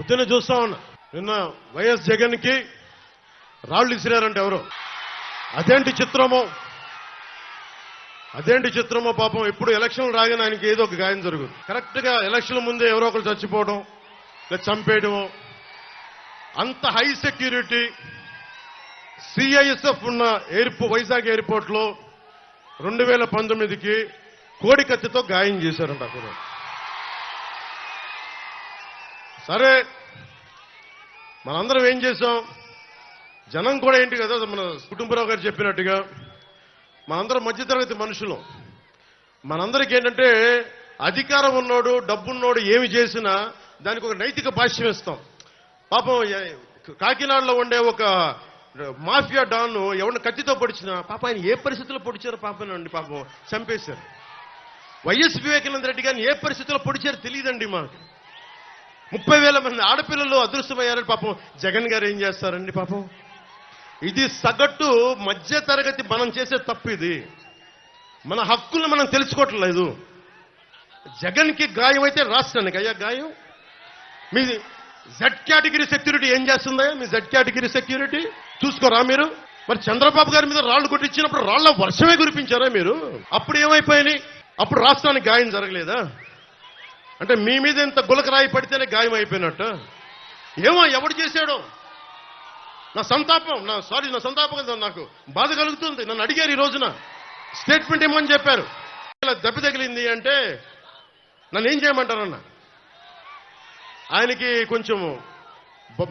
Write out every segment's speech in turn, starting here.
పొద్దున్న చూస్తా ఉన్నా. నిన్న వైఎస్ జగన్కి రాళ్ళు ఇసిరారంటే ఎవరు? అదేంటి చిత్రమో? అదేంటి చిత్రమో పాపం ఇప్పుడు ఎలక్షన్ రాగానే ఆయనకి ఏదో ఒక గాయం జరుగుతుంది కరెక్ట్గా ఎలక్షన్ ముందే ఎవరో ఒకరు చచ్చిపోవడం లేదా చంపేయడమో. అంత హై సెక్యూరిటీ సిఐఎస్ఎఫ్ ఉన్న ఎయిర్పో వైజాగ్ ఎయిర్పోర్ట్లో రెండు వేల పంతొమ్మిదికి కోడి కత్తితో గాయం చేశారంట అక్కడ సరే మనందరం ఏం చేసాం జనం కూడా ఏంటి కదా మన కుటుంబరావు గారు చెప్పినట్టుగా మనందరం మధ్యతరగతి మనుషులు. మనందరికి ఏంటంటే అధికారం ఉన్నోడు డబ్బున్నోడు ఏమి చేసినా దానికి ఒక నైతిక భాష్యం ఇస్తాం పాపం కాకినాడలో ఉండే ఒక మాఫియా డాన్ ఎవరిని కత్తితో పొడిచినా పాప ఆయన ఏ పరిస్థితుల్లో పొడిచారో పాపనండి పాపం చంపేశారు. వైఎస్ వివేకానంద రెడ్డి గారిని ఏ పరిస్థితుల్లో పొడిచారో తెలియదండి మాకు. ముప్పై వేల మంది ఆడపిల్లలు అదృశ్యమయ్యారని పాపం జగన్ గారు ఏం చేస్తారండి పాపం? ఇది సగటు మధ్య తరగతి మనం చేసే తప్పు ఇది మన హక్కులను మనం తెలుసుకోవట్లేదు. జగన్కి గాయం అయితే రాష్ట్రానికి. అయ్యా గాయం? మీ జెడ్ కేటగిరీ సెక్యూరిటీ ఏం చేస్తుందా? మీ జెడ్ కేటగిరీ సెక్యూరిటీ చూసుకోరా మీరు? మరి చంద్రబాబు గారి మీద రాళ్ళు కొట్టించినప్పుడు రాళ్ళ వర్షమే కురిపించారా మీరు? అప్పుడు ఏమైపోయినాయి? అప్పుడు రాష్ట్రానికి గాయం జరగలేదా? అంటే మీ మీద ఇంత గులకరాయి పడితేనే గాయం అయిపోయినట్టు? ఏమో ఎవడు చేశాడు? నా సంతాపం నా సారీ నా సంతాపం నాకు. బాధ కలుగుతుంది. నన్ను అడిగారు ఈ రోజున. స్టేట్మెంట్ ఇమ్మని చెప్పారు. ఇలా దెబ్బ తగిలింది అంటే నన్ను ఏం చేయమంటారన్న? ఆయనకి కొంచెం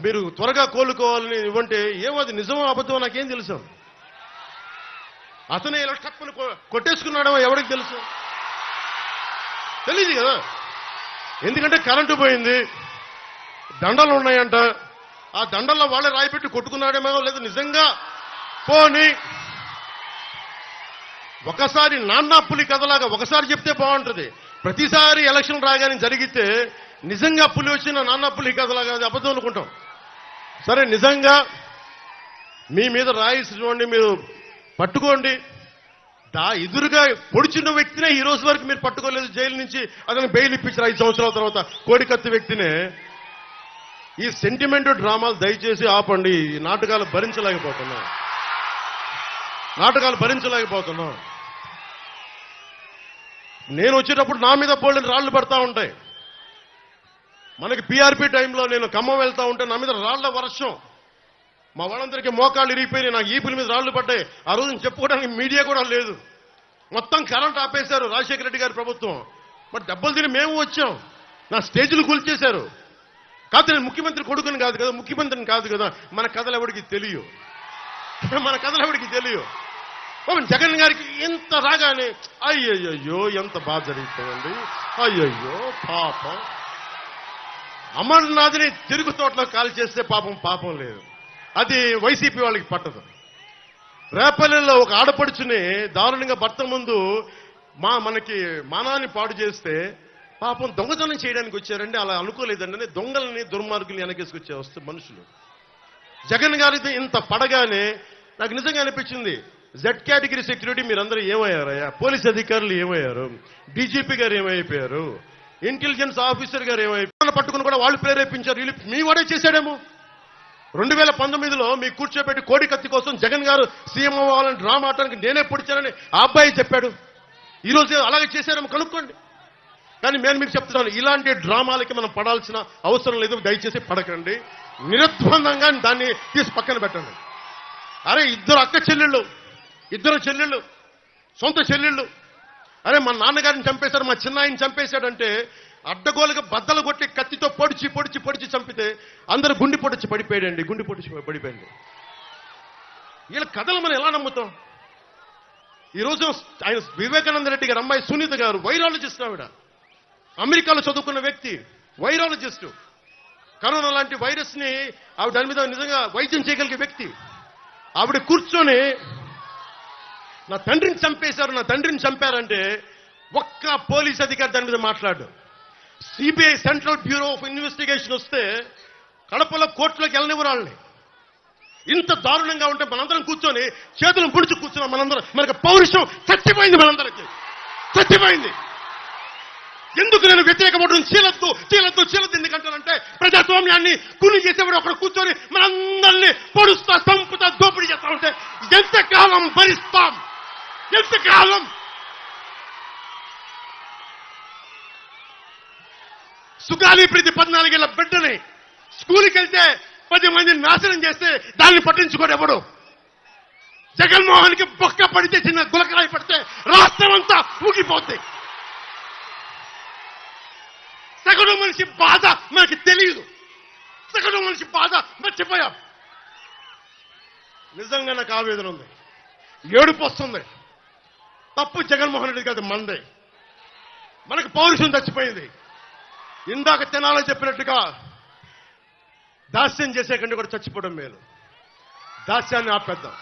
మీరు త్వరగా కోలుకోవాలని ఇవ్వంటే ఏమో అది నిజమో అబద్ధమో నాకేం తెలుసు? అతనే ఇలా టప్పులు కొ- కొట్టేసుకున్నాడో ఎవరికి తెలుసు? తెలియదు కదా. ఎందుకంటే కరెంటు పోయింది. దండలు ఉన్నాయంట. ఆ దండల్లో వాళ్ళే రాయిపెట్టి కొట్టుకున్నాడేమో లేదు నిజంగా. పోని. ఒకసారి నాన్న పులి కథలాగా ఒకసారి చెప్తే బాగుంటుంది. ప్రతిసారి ఎలక్షన్ రాగానే జరిగితే నిజంగా పులి వచ్చిన నాన్న పులి కథలాగా అది అబద్ధం అనుకుంటాం. సరే నిజంగా మీ మీద రాయి చూడండి మీరు పట్టుకోండి. దా ఎదురుగా పొడిచిన వ్యక్తినే ఈ రోజు వరకు మీరు పట్టుకోలేదు జైలు నుంచి అతను బెయిల్ ఇప్పించారు ఐదు సంవత్సరాల తర్వాత. కోడికత్తి వ్యక్తినే ఈ సెంటిమెంట్ డ్రామాలు దయచేసి ఆపండి. ఈ నాటకాలు భరించలేకపోతున్నాం. నాటకాలు భరించలేకపోతున్నాం. నేను వచ్చేటప్పుడు నా మీద పోలిన రాళ్ళు పడతా ఉంటాయి. మనకి పీఆర్పీ టైంలో నేను ఖమ్మం వెళ్తా ఉంటే నా మీద రాళ్ళ వర్షం. మా వాళ్ళందరికీ మోకాళ్ళు ఇరిగిపోయినాయి నాకు ఈపుల మీద రాళ్ళు పడ్డాయి. ఆ రోజు చెప్పుకోవడానికి మీడియా కూడా లేదు. మొత్తం కరెంట్ ఆపేశారు రాజశేఖర రెడ్డి గారి ప్రభుత్వం. మరి దెబ్బలు తిని మేము వచ్చాం. నా స్టేజీలు కూల్చేశారు. కాదు నేను ముఖ్యమంత్రి కొడుకుని కాదు కదా ముఖ్యమంత్రిని కాదు కదా మన కథలు ఎవరికి తెలియవు మన కథలు ఎవరికి తెలియవు జగన్ గారికి ఎంత రాగానే అయ్యయ్యో ఎంత బాధ జరుగుతుందండి అయ్యయ్యో పాపం. అమర్నాథ్ని తిరుగు తోటలో కాల్ చేస్తే పాపం పాపం లేదు. అది వైసీపీ వాళ్ళకి పట్టదు. రేపల్లెల్లో ఒక ఆడపడుచుని దారుణంగా భర్త ముందు మా మనకి మానాన్ని పాడు చేస్తే పాపం దొంగతనం చేయడానికి వచ్చారండి అలా అనుకోలేదండి అని దొంగలని దుర్మార్గుల్ని వెనకేసుకొచ్చే వస్తే మనుషులు. జగన్ గారితో ఇంత పడగానే నాకు నిజంగా అనిపించింది జెడ్ కేటగిరీ సెక్యూరిటీ మీరందరూ ఏమయ్యారయ్యా? పోలీస్ అధికారులు ఏమయ్యారు? డీజీపీ గారు ఏమైపోయారు? ఇంటెలిజెన్స్ ఆఫీసర్ గారు ఏమైపోయారు? పట్టుకుని కూడా వాళ్ళు ప్రేరేపించారు. వీళ్ళు మీ వాడే చేశాడేమో? రెండు వేల పంతొమ్మిదిలో మీ కూర్చోబెట్టి కోడి కత్తి కోసం జగన్ గారు సీఎం అవ్వాలని డ్రామా ఆడటానికి నేనే పొడిచానని ఆ అబ్బాయి చెప్పాడు. ఈరోజు అలాగే చేశారేమో కనుక్కోండి. కానీ నేను మీకు చెప్తున్నాను ఇలాంటి డ్రామాలకి మనం పడాల్సిన అవసరం లేదు దయచేసి పడకండి. నిరుద్వందంగా దాన్ని తీసి పక్కన పెట్టండి. అరే ఇద్దరు అక్క చెల్లెళ్ళు ఇద్దరు చెల్లెళ్ళు సొంత చెల్లెళ్ళు. అరే మా నాన్నగారిని చంపేశారు మా చిన్నాయిని చంపేశాడంటే అడ్డగోలుగా బద్దలు కొట్టి కత్తితో పొడిచి పొడిచి పొడిచి చంపితే అందరూ గుండి పొడిచి పడిపోయాడండి గుండి పొడిచి పడిపోయింది వీళ్ళ కథలు మనం ఎలా నమ్ముతాం? ఈ రోజు ఆయన వివేకానంద రెడ్డి గారు అమ్మాయి సునీత గారు వైరాలజిస్ట్ ఆవిడ. అమెరికాలో చదువుకున్న వ్యక్తి వైరాలజిస్ట్. కరోనా లాంటి వైరస్ని ఆవిడ దాని మీద నిజంగా వైద్యం చేయగలిగే వ్యక్తి. ఆవిడ కూర్చొని నా తండ్రిని చంపేశారు నా తండ్రిని చంపారంటే ఒక్క పోలీస్ అధికారి దాని మీద మాట్లాడు. CBI central bureau of investigation వస్తే కడపలో కోర్టులోకి వెళ్ళనివ్వరు వాళ్ళని. ఇంత దారుణంగా ఉంటే మనందరం కూర్చొని చేతులు పుడిచి కూర్చున్నాం మనందరం మనకి పౌరుషం చచ్చిపోయింది మనందరికి. చచ్చిపోయింది. ఎందుకు నేను వ్యతిరేకపడడం చీలద్దు చీలద్దు చీలద్దు ఎందుకంటానంటే ప్రజాస్వామ్యాన్ని కూలి చేసేవాడు అక్కడ కూర్చొని మనందరినీ పొడుస్తా చంపుతా దోపిడీ చేస్తా ఉంటే ఎంతకాలం భరిస్తాం? ఎంతకాలం సుగాలి ప్రీతి పద్నాలుగేళ్ళ బిడ్డని స్కూల్కి వెళ్తే పది మందిని నాశనం చేస్తే దాన్ని పట్టించుకోడు ఎవడు జగన్మోహన్కి బొక్క పడితే చిన్న గులకరాయి పడితే రాష్ట్రం అంతా ఊగిపోద్ది. సగటు మనిషి బాధ మనకి తెలియదు సగడు మనిషి బాధ మర్చిపోయాం. నిజంగా నాకు ఆవేదన ఉంది. ఏడుపు వస్తుంది. తప్పు జగన్మోహన్ రెడ్డి కాదు మందే. మనకు పౌరుషం చచ్చిపోయింది. ఇందాక తినాలని చెప్పినట్టుగా దాస్యం చేసే కంటే కూడా చచ్చిపోవడం మేలు. దాస్యాన్ని ఆపేద్దాం.